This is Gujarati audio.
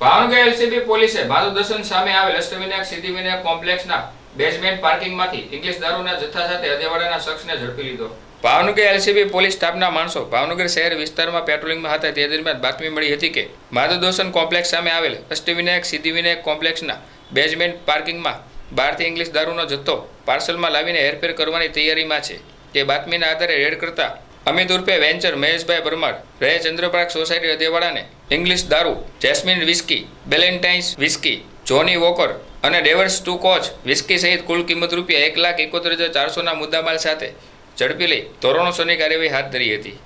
ભાવનગર એલસીબી પોલીસે માધુદર્શન સામે આવેલ અષ્ટવિનાયક સિદ્ધિવિનાયક કોમ્પ્લેક્સના બેઝમેન્ટ પાર્કિંગમાંથી ઇંગ્લિશ દારૂના જથ્થા સાથે અદેવાડાના શખ્સને ઝડપી લીધો. ભાવનગર એલસીબી પોલીસ સ્ટાફના માણસો ભાવનગર શહેર વિસ્તારમાં પેટ્રોલિંગમાં હતા. તે દરમિયાન બાતમી મળી હતી કે માધુદર્શન કોમ્પ્લેક્સ સામે આવેલ અષ્ટવિનાયક સિદ્ધિવિનાયક કોમ્પ્લેક્સના બેઝમેન્ટ પાર્કિંગમાં બહારથી ઇંગ્લિશ દારૂનો જથ્થો પાર્સલમાં લાવીને હેરફેર કરવાની તૈયારીમાં છે. તે બાતમીના આધારે રેડ કરતા અમિત ઉર્ફે વેન્ચર મહેશભાઈ પરમાર રહે ચંદ્રપાર્ક સોસાયટી અદેવાડાને ઇંગ્લિશ દારૂ, jasmine whisky, Ballantine's whisky, Johnnie Walker અને ડેવર્સ ટુ કોચ વિસ્કી સહિત કુલ કિંમત રૂપિયા એક લાખ એકોતેર હજાર ચારસોના મુદ્દામાલ સાથે ઝડપી લઈ ધોરણોસરની કાર્યવાહી હાથ ધરી હતી.